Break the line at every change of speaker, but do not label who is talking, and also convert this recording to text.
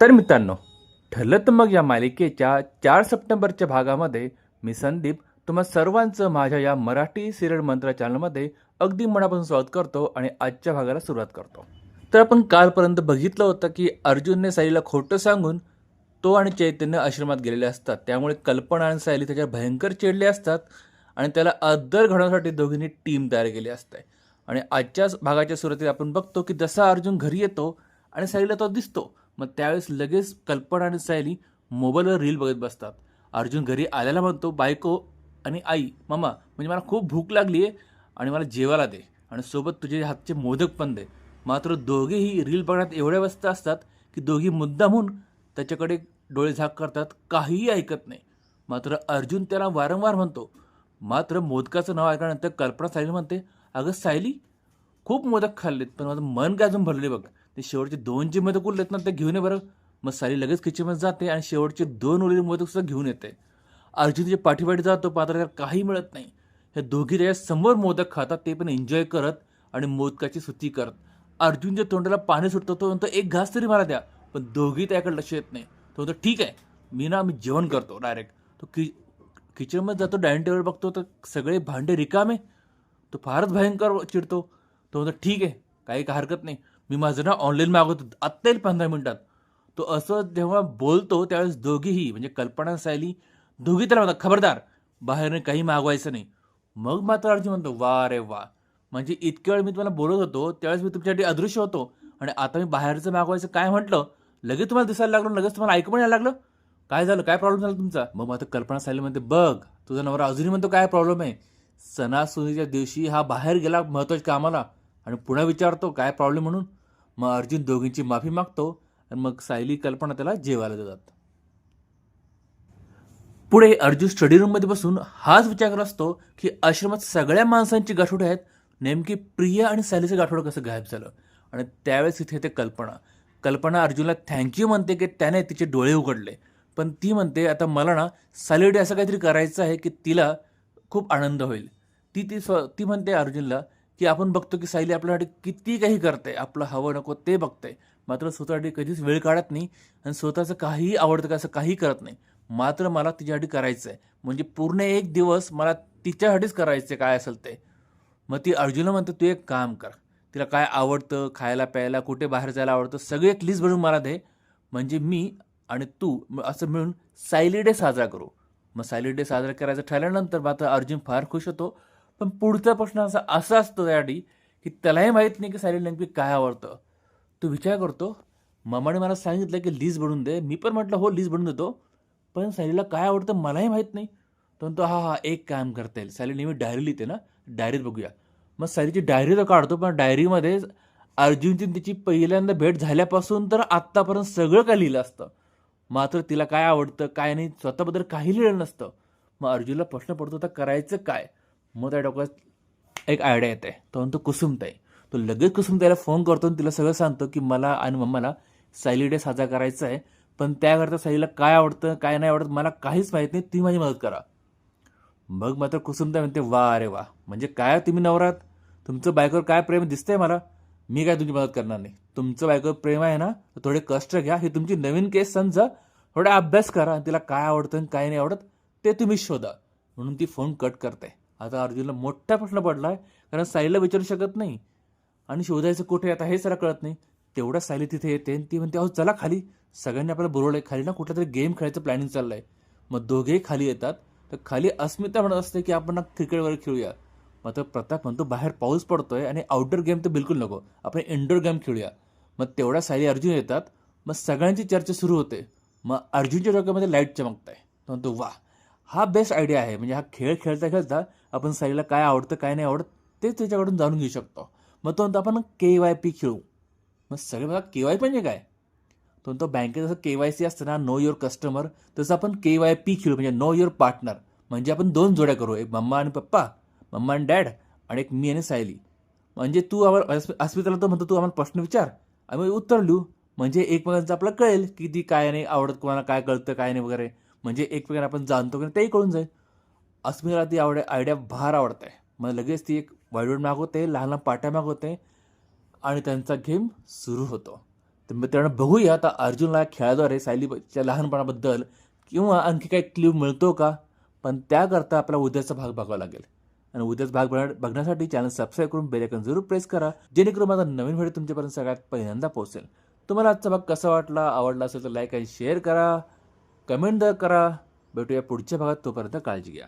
तर मित्रांनो ठरलं तर मग या मालिकेच्या चार सप्टेंबरच्या भागामध्ये मी संदीप तुम्हा सर्वांचं माझ्या या मराठी सिरियल मंत्र चॅनलमध्ये अगदी मनापासून स्वागत करतो आणि आजच्या भागाला सुरुवात करतो. तर आपण कालपर्यंत बघितलं होतं की अर्जुनने साईला खोटं सांगून तो आणि चैतन्य आश्रमात गेलेले असतात. त्यामुळे कल्पना आणि सायली त्याच्यावर भयंकर चिडले असतात आणि त्याला अद्दर घडवण्यासाठी दोघींनी टीम तयार केली असते. आणि आजच्याच भागाच्या सुरुवातीत आपण बघतो की जसा अर्जुन घरी येतो आणि सायलीला तो दिसतो मग त्यावेळेस लगेच कल्पना आणि सायली मोबाईलवर रील बघत बसतात. अर्जुन घरी आल्याला म्हणतो बायको आणि आई मामा म्हणजे मला खूप भूक लागली आहे आणि मला जेवायला दे आणि सोबत तुझे हातचे मोदक पण दे. मात्र दोघेही रील बघण्यात एवढ्या व्यस्त असतात की दोघी मुद्दामून त्याच्याकडे डोळे झाक करतात काहीही ऐकत नाही. मात्र अर्जुन त्याला वारंवार म्हणतो मात्र मोदकाचं नाव ऐकल्यानंतर कल्पना सायली म्हणते अगं सायली खूप मोदक खाल्लेत पण माझं मन काय अजून भरले बघ. ते शेवटचे दोन जे मोदक उरलेत ना ते घेऊन ये बरं. मग साली लगेच किचनमध्ये जाते आणि शेवटचे दोन उरलेले मोदकसुद्धा घेऊन येते. अर्जुन पाठीपाठी जातो पात्र काही मिळत नाही. हे दोघी त्याच्यासमोर मोदक खातात ते पण एन्जॉय करत आणि मोदकाची सुती करत. अर्जुनच्या तोंडाला पाणी सुटतो तो म्हणतो एक घास तरी मला द्या. पण दोघी त्याकडे लक्ष येत नाही. तो म्हणतो ठीक आहे. मी ना मी जेवण करतो डायरेक्ट तो कि किचनमध्ये जातो डायनिंग टेबल बघतो तर सगळे भांडे रिकामे. तो फारच भयंकर चिडतो. तो म्हणतो ठीक आहे. काही हरकत नाही. मी माझं ना ऑनलाईन मागवतो. आत्ता येईल पंधरा मिनिटात. तो असं जेव्हा बोलतो त्यावेळेस दोघीही म्हणजे कल्पना सायली दोघी त्याला म्हणतात खबरदार. बाहेरने काही मागवायचं नाही. मग मात्र अर्जुन म्हणतो वा रे वा. म्हणजे इतक्या वेळ मी तुम्हाला बोलत होतो त्यावेळेस मी तुमच्यासाठी अदृश्य होतो. आणि आता मी बाहेरचं मागवायचं काय म्हटलं? लगेच तुम्हाला दिसायला लागलो लगेच तुम्हाला ऐकू पण यायला लागलं? काय झालं? काय प्रॉब्लेम झाला तुमचा? मग मात्र कल्पना सायली म्हणते बघ तुझा नवरा अजूनही म्हणतो काय प्रॉब्लेम आहे? सणासुदीच्या दिवशी हा बाहेर गेला महत्त्वाच्या कामाला. आणि पुन्हा विचारतो काय प्रॉब्लेम म्हणून. मग अर्जुन दोघींची माफी मागतो आणि मग सायली कल्पना त्याला जेवायला देतात. पुढे अर्जुन स्टडी रूममध्ये बसून हाच विचार करत असतो की आश्रमात सगळ्या माणसांची गाठोडे आहेत. नेमकी प्रिया आणि सायलीचं गाठोडं कसं गायब झालं? आणि त्यावेळेस इथे ते कल्पना. कल्पना अर्जुनला थँक्यू म्हणते की त्याने तिचे डोळे उघडले. पण ती म्हणते आता मला ना सॅलिडी असं काहीतरी करायचं आहे की तिला खूप आनंद होईल. ती ती स्व ती म्हणते अर्जुनला की आपण बघतो की सायली आपल्यासाठी किती काही करते. आपलं हवं नको ते बघते. मात्र स्वतःसाठी कधीच वेळ काढत नाही आणि स्वतःचं काहीही आवडतं का असं काही करत नाही. मात्र मला तिच्यासाठी करायचं आहे म्हणजे पूर्ण एक दिवस मला तिच्यासाठीच करायचं आहे काय असेल ते. मग ती अर्जुनला म्हणते तू एक काम कर. तिला काय आवडतं खायला प्यायला कुठे बाहेर जायला आवडतं सगळी एक लिस्ट बनवून मला दे. म्हणजे मी आणि तू असं मिळून सायली डे साजरा करू. मग सायली डे साजरा करायचं ठरल्यानंतर मात्र अर्जुन फार खुश होतो. पण पुढचा प्रश्न असा असा असतो त्यासाठी की त्यालाही माहीत नाही की सायली नेमकी काय आवडतं. तो विचार करतो मामाने मला सांगितलं की लिस्ट बनवून दे. मी पण म्हटलं हो लिस्ट बनवून देतो. पण सायलीला काय आवडतं मलाही माहीत नाही. तो म्हणतो हा हा एक काम करता येईल. सायली नेहमी डायरी लिहिते ना डायरीत बघूया. मग सायलीची डायरी तर काढतो पण डायरीमध्ये अर्जुनची तिची पहिल्यांदा भेट झाल्यापासून तर आत्तापर्यंत सगळं काय लिहिलं असतं. मात्र तिला काय आवडतं काय नाही स्वतःबद्दल काही लिहिलं नसतं. मग अर्जुनला प्रश्न पडतो तर करायचं काय? मग त्या डोक्यात एक आयडिया येते तो म्हणतो कुसुमताई. तो लगेच कुसुमताईला फोन करतो आणि तिला सगळं सांगतो की मला आणि मम्माला सायली डे साजरा करायचा आहे पण त्याकरता सायलीला काय आवडतं काय नाही आवडत मला काहीच माहीत नाही ती माझी मदत करा. मग मात्र कुसुमताई म्हणते वा अरे वा. म्हणजे काय हो तुम्ही नवरात? तुमचं बायकोवर काय प्रेम दिसतंय मला. मी काय तुमची मदत करणार नाही. तुमचं बायकोवर प्रेम आहे ना तर थोडे कष्ट घ्या. ही तुमची नवीन केस समजा. थोडा अभ्यास करा आणि तिला काय आवडतं आणि काय नाही आवडत ते तुम्ही शोधा. म्हणून ती फोन कट करते. आता अर्जुनला मोठा प्रश्न पडला आहे कारण सायलीला विचारू शकत नाही. आणि शोधायचं कुठे आता हे सरा कळत नाही. तेवढा सायली तिथे येते आणि ती म्हणते अहो चला खाली. सगळ्यांनी आपल्याला बोलवलंय खाली ना कुठला तरी गेम खेळायचं प्लॅनिंग चाललं आहे मग दोघेही खाली येतात. तर खाली अस्मिता म्हणत असते की आपण ना क्रिकेट वगैरे खेळूया. मात्र प्रताप म्हणतो बाहेर पाऊस पडतोय आणि आउटडोर गेम तर बिलकुल नको. आपण इनडोअर गेम खेळूया. मग तेवढा सायली अर्जुन येतात. मग सगळ्यांची चर्चा सुरू होते. मग अर्जुनच्या डोक्यामध्ये लाइट चमकताय. तो म्हणतो वा हा बेस्ट आयडिया आहे. म्हणजे हा खेळ खेळता खेळता आपण सायलीला काय आवडतं काय नाही आवडत ते त्याच्याकडून जाणून घेऊ शकतो. मग तो म्हणतो आपण के वाय पी खेळू. मग सगळे मला के वाय म्हणजे काय? तो म्हणतो बँकेत जसं के वाय सी असतं ना नो युअर कस्टमर तसं आपण के वाय पी खेळू म्हणजे नो युअर पार्टनर म्हणजे आपण दोन जोड्या करू एक मम्मा आणि पप्पा मम्मा आणि डॅड आणि एक मी आणि सायली. म्हणजे तू आम्हाला अस्मिताला तो म्हणतो तू आम्हाला प्रश्न विचार. आम्ही उत्तर लिहू. म्हणजे एकमेकांचं आपलं कळेल की ती काय नाही आवडत कोणाला काय कळतं काय नाही वगैरे. म्हणजे एक एकमेकांना आपण जाणतो की तेही कळून जाईल. अस्मिताला ती आवड आयडिया फार आवडते मग लगेच ती एक वाईट मागवते लहान लहान पाट्या मागवते आणि त्यांचा गेम सुरू होतो. तर मित्रांनो बघूया आता अर्जुनला खेळाद्वारे सायलीच्या लहानपणाबद्दल किंवा आणखी काही क्ल्यू मिळतो का? पण त्याकरता आपल्याला उद्याचा भाग बघावा लागेल. आणि उद्याच भाग बघण्यासाठी चॅनल सबस्क्राईब करून बेलायकन जरूर प्रेस करा जेणेकरून माझा नवीन व्हिडिओ तुमच्यापर्यंत सगळ्यात पहिल्यांदा पोहोचेल. तुम्हाला आजचा भाग कसा वाटला आवडला असेल तर लाईक आणि शेअर करा. कमेंट करा. भेटूया पुढच्या भागात तोपर्यंत काळजी घ्या.